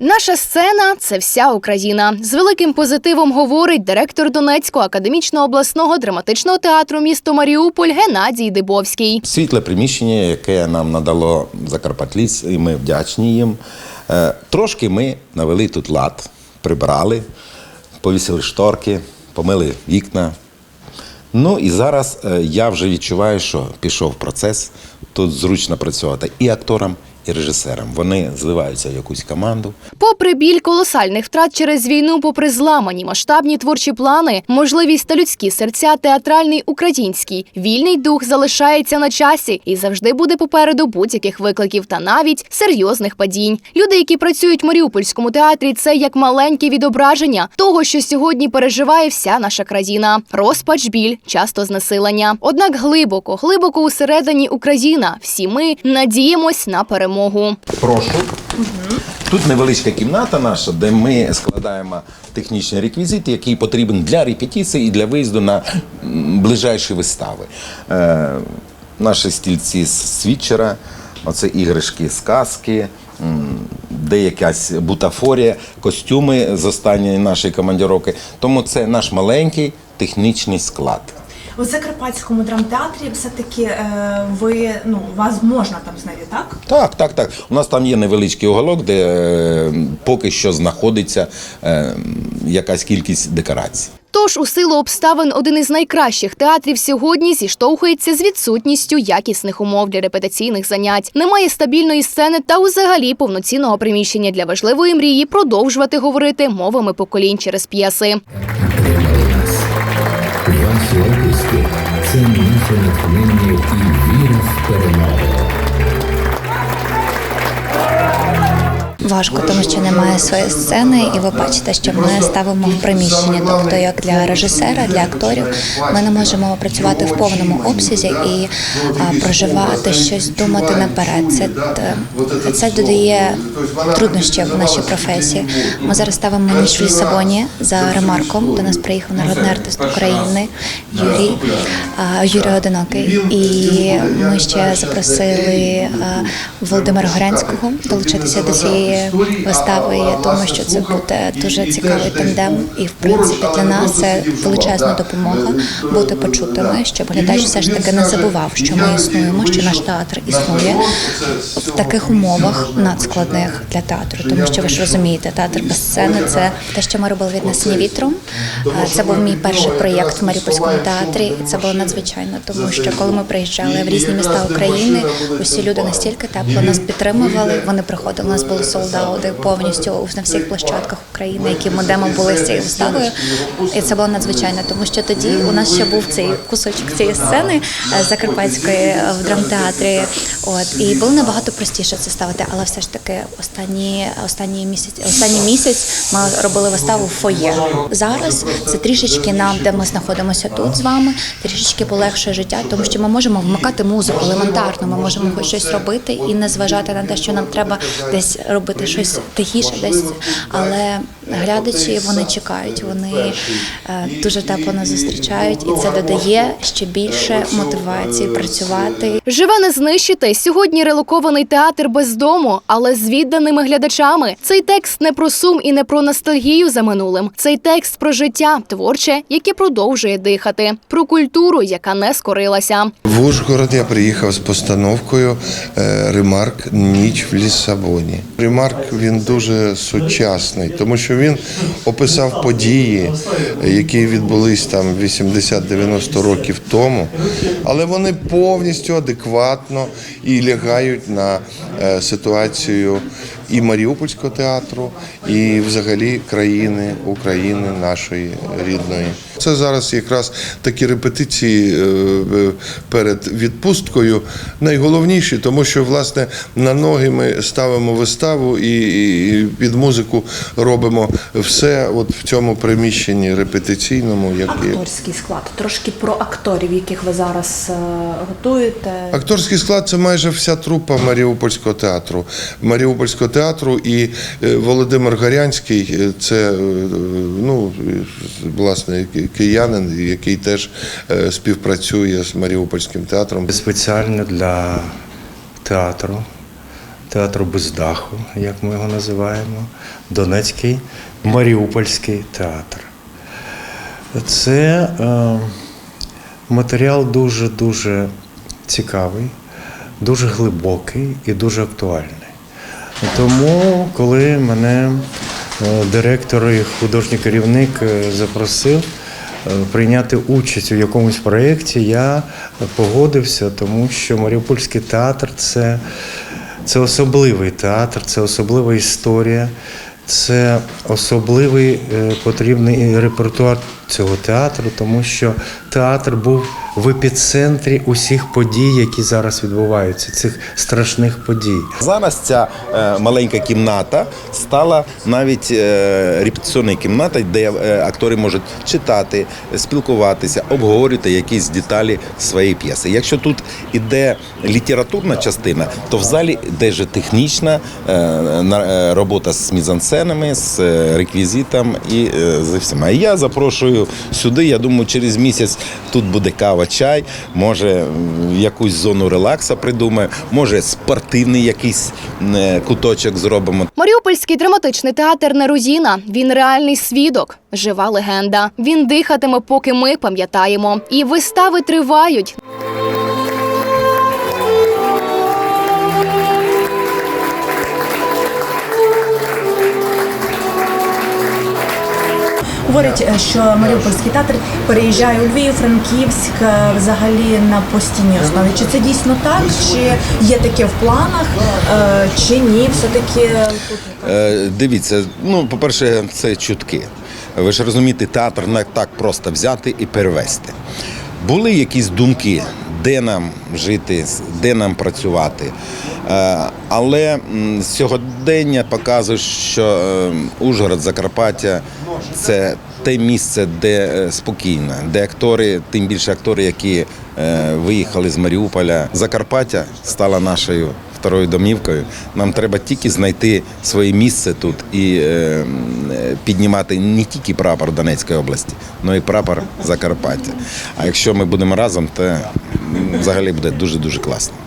Наша сцена це вся Україна. З великим позитивом говорить директор Донецького академічного обласного драматичного театру місто Маріуполь Геннадій Дибовський. Світле приміщення, яке нам надало Закарпатліс, і ми вдячні їм. Е, Трошки ми навели тут лад, прибрали, повісили шторки, помили вікна. Ну і зараз е, я вже відчуваю, що пішов процес. Тут зручно працювати і акторам, і режисерам. Вони зливаються в якусь команду. Попри біль колосальних втрат через війну, попри зламані масштабні творчі плани, можливість та людські серця, театральний український вільний дух залишається на часі і завжди буде попереду будь-яких викликів та навіть серйозних падінь. Люди, які працюють в Маріупольському театрі, це як маленьке відображення того, що сьогодні переживає вся наша країна. Розпач, біль, часто знесилення. Однак глибоко, глибоко усередині Україна. Всі ми надіємось на перемогу. Прошу. Тут невеличка кімната наша, де ми складаємо технічні реквізити, який потрібен для репетиції і для виїзду на ближайші вистави. Е, наші стільці з свідчера, оце іграшки, сказки, де якась бутафорія, костюми з останньої нашої командіровки. Тому це наш маленький технічний склад. У Закарпатському драмтеатрі все-таки е, ви ну вас можна там знайти, так? Так, так, так. У нас там є невеличкий уголок, де е, поки що знаходиться е, якась кількість декорацій. Тож у силу обставин один із найкращих театрів сьогодні зіштовхується з відсутністю якісних умов для репетиційних занять. Немає стабільної сцени та взагалі повноцінного приміщення для важливої мрії продовжувати говорити мовами поколінь через п'єси. Області це наше натхнення і віра в перемогу. Важко, тому що немає своєї сцени, і ви бачите, що ми ставимо в приміщення. Тобто, як для режисера, для акторів, ми не можемо працювати в повному обсязі і проживати щось, думати наперед. Це, це додає труднощів в нашій професії. Ми зараз ставимо ніч в Лісабоні за ремарком. До нас приїхав народний артист України Юрій Юрій Одинокий. І ми ще запросили а, Володимира Горянського долучитися до цієї вистави. Я думаю, що це буде дуже цікавий тандем. І в принципі для нас це величезна допомога бути почутими, щоб глядач все ж таки не забував, що ми існуємо, що наш театр існує в таких умовах надскладних для театру. Тому що ви ж розумієте, театр без сцени це те, що ми робили віднесення вітром. Це був мій перший проєкт в Маріупольському театрі, і це було надзвичайно, тому що коли ми приїжджали в різні міста України, усі люди настільки тепло нас підтримували. Вони приходили, у нас були солдати повністю на всіх площадках України, які ми були з цією виставою. І це було надзвичайно, тому що тоді у нас ще був цей кусочок цієї сцени е, закарпатської е, в драмтеатрі. От і було набагато простіше це ставити, але все ж таки останні останні місяць, останній місяць ми робили виставу в фоє. Зараз це трішечки нам, де ми знаходимося тут з вами, трішечки полегшує життя, тому що ми можемо вмикати музику елементарно. Ми можемо хоч щось робити і не зважати на те, що нам треба десь робити щось тихіше, десь але глядачі вони чекають, вони е, дуже тепло нас зустрічають, і це додає ще більше мотивації працювати Живе не знищити. Сьогодні релокований театр без дому, але з відданими глядачами. Цей текст не про сум і не про ностальгію за минулим. Цей текст про життя творче, яке продовжує дихати, про культуру, яка не скорилася. В Ужгород я приїхав з постановкою е, Ремарк Ніч в Лісабоні. Ремарк він дуже сучасний, тому що він описав події, які відбулись там 80-90 років тому, але вони повністю адекватно і лягають на е, ситуацію і Маріупольського театру, і взагалі країни України нашої рідної. Це зараз якраз такі репетиції е, перед відпусткою найголовніші, тому що власне на ноги ми ставимо виставу і, під музику робимо все от в цьому приміщенні репетиційному, як Акторський склад. Трошки про акторів, яких ви зараз е, готуєте. Акторський склад це майже вся трупа Маріупольського театру. Маріупольського театру і е, Володимир Гарянський це ну, власне киянин, який теж е, співпрацює з Маріупольським театром. спеціально для театру. театру без даху, як ми його називаємо, Донецький, Маріупольський театр. Це е, матеріал дуже-дуже цікавий, дуже глибокий і дуже актуальний. Тому, коли мене е, директор і художній керівник е, запросив прийняти участь у якомусь проєкті, я погодився, тому що Маріупольський театр це, це особливий театр, це особлива історія, це особливий е, потрібний репертуар цього театру, тому що театр був в епіцентрі усіх подій, які зараз відбуваються, цих страшних подій. Зараз ця е, маленька кімната стала навіть е, репетиційною кімнатою, де е, актори можуть читати, спілкуватися, обговорювати якісь деталі своєї п'єси. Якщо тут іде літературна частина, то в залі йде вже технічна е, е, робота з мізансценами, з е, реквізитом і е, з всіма. Я запрошую сюди. Я думаю, через місяць тут буде кава, чай. Може, якусь зону релакса придумає, може спортивний якийсь е, куточок зробимо. Маріупольський драматичний театр не Рузіна. Він реальний свідок, жива легенда. Він дихатиме, поки ми пам'ятаємо. І вистави тривають. Говорять, е, що Маріупольський театр переїжджає у Львів, Франківськ е, взагалі на постійній основі. Чи це дійсно так? Чи є таке в планах, е, чи ні? Все-таки Е, Дивіться, ну, по-перше, це чутки. Ви ж розумієте, театр не так просто взяти і перевести. Були якісь думки, де нам жити, де нам працювати. Е, Але сьогодення показує, що е, Ужгород, Закарпаття це те місце, де е, спокійно, де актори, тим більше актори, які е, виїхали з Маріуполя. Закарпаття стала нашою второю домівкою. Нам треба тільки знайти своє місце тут і е, м, е, піднімати не тільки прапор Донецької області, але й прапор Закарпаття. А якщо ми будемо разом, то взагалі буде дуже дуже класно.